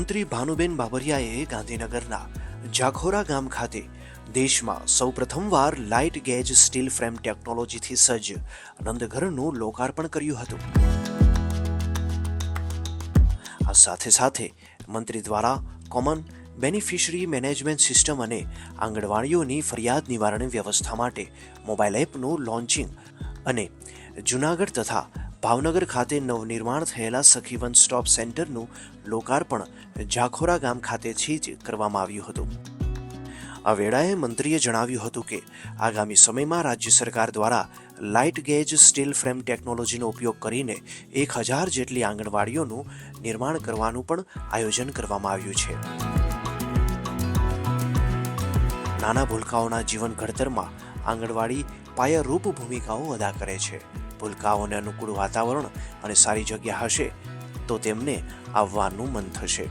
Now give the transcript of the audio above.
મંત્રી ભાનુબેન બાબરિયાએ ગાંધીનગરના જાખોરા ગામ ખાતે દેશમાં સૌપ્રથમવાર લાઇટ ગેજ સ્ટીલ ફ્રેમ ટેકનોલોજીથી સજ્જ નંદઘરનું લોકાર્પણ કર્યું હતું. આ સાથે સાથે મંત્રી દ્વારા કોમન બેનિફિશરી મેનેજમેન્ટ સિસ્ટમ અને આંગણવાડીઓની ફરિયાદ નિવારણ વ્યવસ્થા માટે મોબાઈલ એપનું લોન્ચિંગ અને જુનાગઢ તથા ભાવનગર ખાતે નવનિર્માણ થયેલા સખીવન સ્ટોપ સેન્ટરનું લોકાર્પણ જાખોરા ગામ ખાતેથી જ કરવામાં આવ્યું હતું. આ વેળાએ મંત્રીએ જણાવ્યું હતું કે, આગામી સમયમાં રાજ્ય સરકાર દ્વારા લાઇટ ગેજ સ્ટીલ ફ્રેમ ટેકનોલોજીનો ઉપયોગ કરીને એક હજાર જેટલી આંગણવાડીઓનું નિર્માણ કરવાનું પણ આયોજન કરવામાં આવ્યું છે. નાના ભૂલકાઓના જીવન ઘડતરમાં આંગણવાડી પાયારૂપ ભૂમિકાઓ અદા કરે છે. ભૂલકાઓને અનુકૂળ વાતાવરણ અને સારી જગ્યા હશે તો તેમને આવવાનું મન થશે.